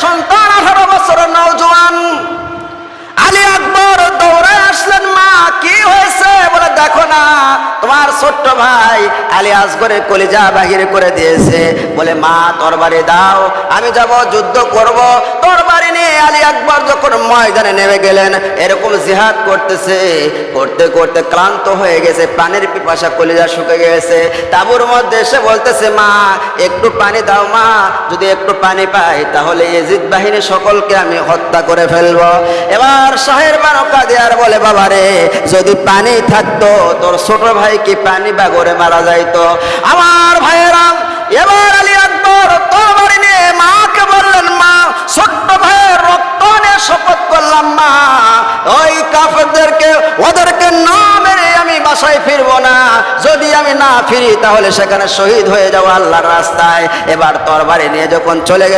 সন্তান আঠারো বছরের নওজোয়ান আলী আকবর দৌড়ে আসলেন, মা, কি হয়েছে? বলে, দেখো না, তোমার ছোট্ট ভাই আলী আসগরে কলিজা বাহির করে দিয়েছে। বলে, মা, তরবারে দাও, আমি যাব, যুদ্ধ করব। তরবারি যখন ময়দানে নেমে গেলেন, এরকম জিহাদ করতেছে, করতে করতে ক্লান্ত হয়ে গেছে, পানির পিপাসা কলিজা শুকে গেছে। তাবুর মধ্যে এসে বলতেছে, মা, একটু পানি দাও মা, যদি একটু পানি পাই, তাহলে এজিদ বাহিনী সকলকে আমি হত্যা করে ফেলব। এবার শাহের বানকা দেয়ার বলে, বাবা রে, যদি পানি থাকতো, তোর ছোট ভাই কি পানি বাগরে মারা যাইতো? আমার কাফেরদেরকে ওদেরকে না মেরে আমি বাসায় ফিরবো না। যদি আমি না ফিরি, তাহলে সেখানে শহীদ হয়ে যাব আল্লাহর রাস্তায়। এবার তরবারি নিয়ে যখন চলে